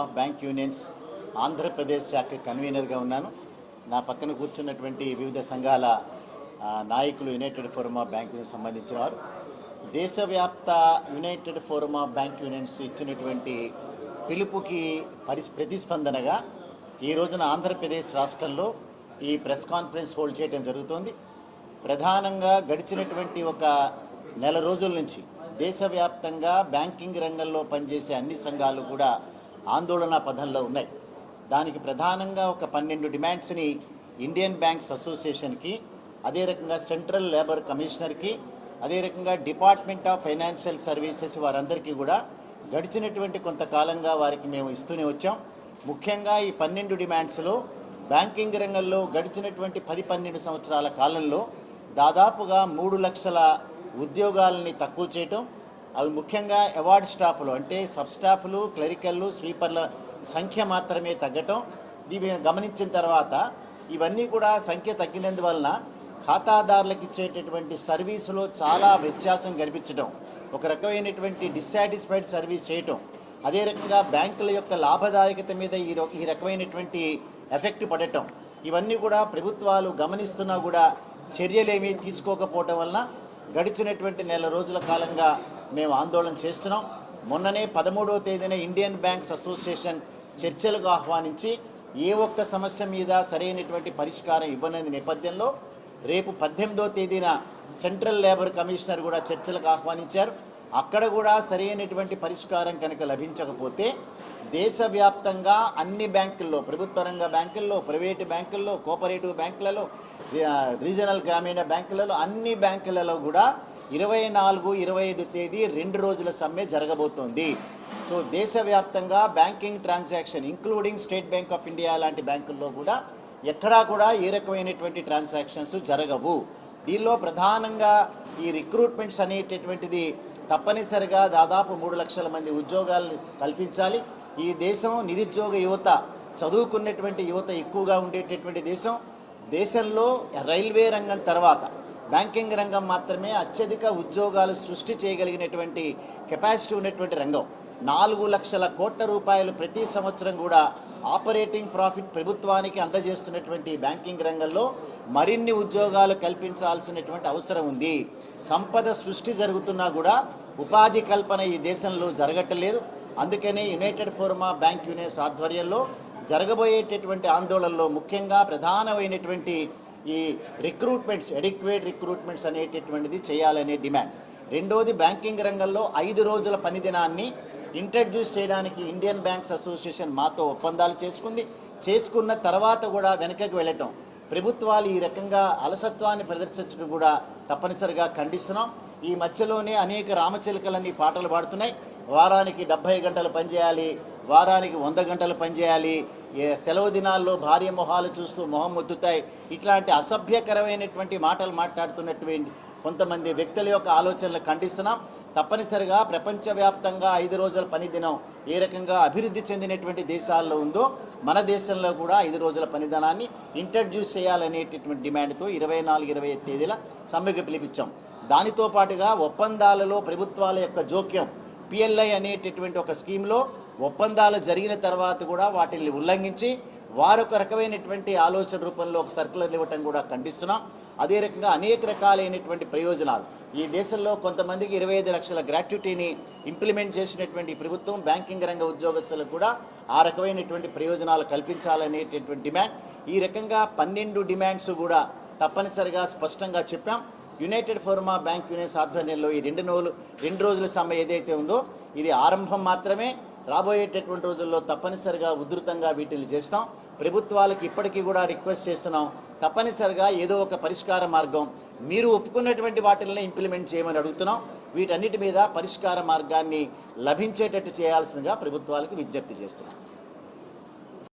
Of Bank unions Andhra Pradesh శాఖ కన్వీనర్గా ఉన్నాను. నా పక్కన కూర్చున్నటువంటి వివిధ సంఘాల నాయకులు United Forum of Bank Union సంబంధించిన వారు. దేశవ్యాప్త United Forum of Bank Unions ఇచ్చినటువంటి పిలుపుకి పరిస్ ప్రతిస్పందనగా ఈ రోజున ఆంధ్రప్రదేశ్ రాష్ట్రంలో ఈ ప్రెస్ కాన్ఫరెన్స్ హోల్డ్ చేయడం జరుగుతోంది. ప్రధానంగా గడిచినటువంటి ఒక నెల రోజుల నుంచి దేశవ్యాప్తంగా బ్యాంకింగ్ రంగంలో పనిచేసే అన్ని సంఘాలు కూడా ఆందోళన పథంలో ఉన్నాయి. దానికి ప్రధానంగా ఒక పన్నెండు డిమాండ్స్ని ఇండియన్ బ్యాంక్స్ అసోసియేషన్కి అదే రకంగా సెంట్రల్ లేబర్ కమిషనర్కి అదే రకంగా డిపార్ట్మెంట్ ఆఫ్ ఫైనాన్షియల్ సర్వీసెస్ వారందరికీ కూడా గడిచినటువంటి కొంతకాలంగా వారికి మేము ఇస్తూనే వచ్చాం. ముఖ్యంగా ఈ పన్నెండు డిమాండ్స్లో బ్యాంకింగ్ రంగంలో గడిచినటువంటి పది పన్నెండు సంవత్సరాల కాలంలో దాదాపుగా మూడు లక్షల ఉద్యోగాలని తక్కువ చేయటం అవి ముఖ్యంగా అవార్డ్ స్టాఫ్లు అంటే సబ్ స్టాఫ్లు క్లరికల్లు స్వీపర్ల సంఖ్య మాత్రమే తగ్గటం. దీని గమనించిన తర్వాత ఇవన్నీ కూడా సంఖ్య తగ్గినందువలన ఖాతాదారులకు ఇచ్చేటటువంటి సర్వీసులో చాలా వ్యత్యాసం కనిపించడం ఒక రకమైనటువంటి డిస్సాటిస్ఫైడ్ సర్వీస్ చేయటం అదే రకంగా బ్యాంకుల యొక్క లాభదాయకత మీద ఈ ఈ రకమైనటువంటి ఎఫెక్ట్ పడటం. ఇవన్నీ కూడా ప్రభుత్వాలు గమనిస్తున్నా కూడా చర్యలేమీ తీసుకోకపోవటం వలన గడిచినటువంటి నెల రోజుల కాలంగా మేము ఆందోళన చేస్తున్నాం. మొన్ననే పదమూడవ తేదీన ఇండియన్ బ్యాంక్స్ అసోసియేషన్ చర్చలకు ఆహ్వానించి ఏ ఒక్క సమస్య మీద సరైనటువంటి పరిష్కారం ఇవ్వని నేపథ్యంలో రేపు పద్దెనిమిదవ తేదీన సెంట్రల్ లేబర్ కమిషనర్ కూడా చర్చలకు ఆహ్వానించారు. అక్కడ కూడా సరైనటువంటి పరిష్కారం కనుక లభించకపోతే దేశవ్యాప్తంగా అన్ని బ్యాంకుల్లో ప్రభుత్వ రంగ బ్యాంకుల్లో ప్రైవేటు బ్యాంకుల్లో కోఆపరేటివ్ బ్యాంకులలో రీజనల్ గ్రామీణ బ్యాంకులలో అన్ని బ్యాంకులలో కూడా ఇరవై నాలుగు ఇరవై ఐదు తేదీ రెండు రోజుల సమ్మె జరగబోతోంది. సో దేశవ్యాప్తంగా banking transaction including State Bank of India లాంటి బ్యాంకుల్లో కూడా ఎక్కడా కూడా ఏ రకమైనటువంటి ట్రాన్సాక్షన్స్ జరగవు. దీనిలో ప్రధానంగా ఈ రిక్రూట్మెంట్స్ అనేటటువంటిది తప్పనిసరిగా దాదాపు మూడు లక్షల మంది ఉద్యోగాలు కల్పించాలి. ఈ దేశం నిరుద్యోగ యువత చదువుకున్నటువంటి యువత ఎక్కువగా ఉండేటటువంటి దేశం. దేశంలో రైల్వే రంగం తర్వాత బ్యాంకింగ్ రంగం మాత్రమే అత్యధిక ఉద్యోగాలు సృష్టి చేయగలిగినటువంటి కెపాసిటీ ఉన్నటువంటి రంగం. నాలుగు లక్షల కోట్ల రూపాయలు ప్రతి సంవత్సరం కూడా ఆపరేటింగ్ ప్రాఫిట్ ప్రభుత్వానికి అందజేస్తున్నటువంటి బ్యాంకింగ్ రంగంలో మరిన్ని ఉద్యోగాలు కల్పించాల్సినటువంటి అవసరం ఉంది. సంపద సృష్టి జరుగుతున్నా కూడా ఉపాధి కల్పన ఈ దేశంలో జరగట్లేదు. అందుకనే యునైటెడ్ ఫోర్మా బ్యాంక్ యూనియన్స్ ఆధ్వర్యంలో జరగబోయేటటువంటి ఆందోళనలో ముఖ్యంగా ప్రధానమైనటువంటి ఈ రిక్రూట్మెంట్స్ ఎడిక్వేట్ రిక్రూట్మెంట్స్ అనేటటువంటిది చేయాలనే డిమాండ్. రెండోది బ్యాంకింగ్ రంగంలో ఐదు రోజుల పనిదినాన్ని ఇంట్రడ్యూస్ చేయడానికి ఇండియన్ బ్యాంక్స్ అసోసియేషన్ మాతో ఒప్పందాలు చేసుకుంది. చేసుకున్న తర్వాత కూడా వెనకకి వెళ్ళటం. ప్రభుత్వాలు ఈ రకంగా అలసత్వాన్ని ప్రదర్శించడం కూడా తప్పనిసరిగా ఖండిస్తున్నాం. ఈ మధ్యలోనే అనేక రామచిలకలన్నీ పాటలు పాడుతున్నాయి. వారానికి డెబ్భై గంటలు పనిచేయాలి వారానికి వంద గంటలు పనిచేయాలి. సెలవు దినాల్లో భార్య మొహాలు చూస్తూ మొహం మొత్తుతాయి ఇట్లాంటి అసభ్యకరమైనటువంటి మాటలు మాట్లాడుతున్నటువంటి కొంతమంది వ్యక్తుల యొక్క ఆలోచనలు ఖండిస్తున్నాం. తప్పనిసరిగా ప్రపంచవ్యాప్తంగా ఐదు రోజుల పని దినం ఏ రకంగా అభివృద్ధి చెందినటువంటి దేశాల్లో ఉందో మన దేశంలో కూడా ఐదు రోజుల పని దినాన్ని ఇంట్రడ్యూస్ చేయాలనేటటువంటి డిమాండ్తో ఇరవై నాలుగు ఇరవై ఐదు తేదీల సమ్మెకు పిలిపించాం. దానితో పాటుగా ఒప్పందాలలో ప్రభుత్వాల యొక్క జోక్యం పిఎల్ఐ అనేటటువంటి ఒక స్కీమ్లో ఒప్పందాలు జరిగిన తర్వాత కూడా వాటిని ఉల్లంఘించి వారొక రకమైనటువంటి ఆలోచన రూపంలో ఒక సర్కులర్ ఇవ్వటం కూడా ఖండిస్తున్నాం. అదే రకంగా అనేక రకాలైనటువంటి ప్రయోజనాలు. ఈ దేశంలో కొంతమందికి ఇరవై ఐదు లక్షల గ్రాట్యుటీని ఇంప్లిమెంట్ చేసినటువంటి ప్రభుత్వం బ్యాంకింగ్ రంగ ఉద్యోగస్తులకు కూడా ఆ రకమైనటువంటి ప్రయోజనాలు కల్పించాలనేటటువంటి డిమాండ్. ఈ రకంగా పన్నెండు డిమాండ్స్ కూడా తప్పనిసరిగా స్పష్టంగా చెప్పాం. యునైటెడ్ ఫోర్మా బ్యాంక్ యూనియన్స్ ఆధ్వర్యంలో ఈ రెండు రోజులు రెండు రోజుల సమయం ఏదైతే ఉందో ఇది ఆరంభం మాత్రమే. రాబోయేటటువంటి రోజుల్లో తప్పనిసరిగా ఉధృతంగా వీటిని చేస్తాం. ప్రభుత్వాలకు ఇప్పటికీ కూడా రిక్వెస్ట్ చేస్తున్నాం తప్పనిసరిగా ఏదో ఒక పరిష్కార మార్గం మీరు ఒప్పుకున్నటువంటి వాటిల్ని ఇంప్లిమెంట్ చేయమని అడుగుతున్నాం. వీటన్నిటి మీద పరిష్కార మార్గాన్ని లభించేటట్టు చేయాల్సిందిగా ప్రభుత్వాలకు విజ్ఞప్తి చేస్తున్నాం.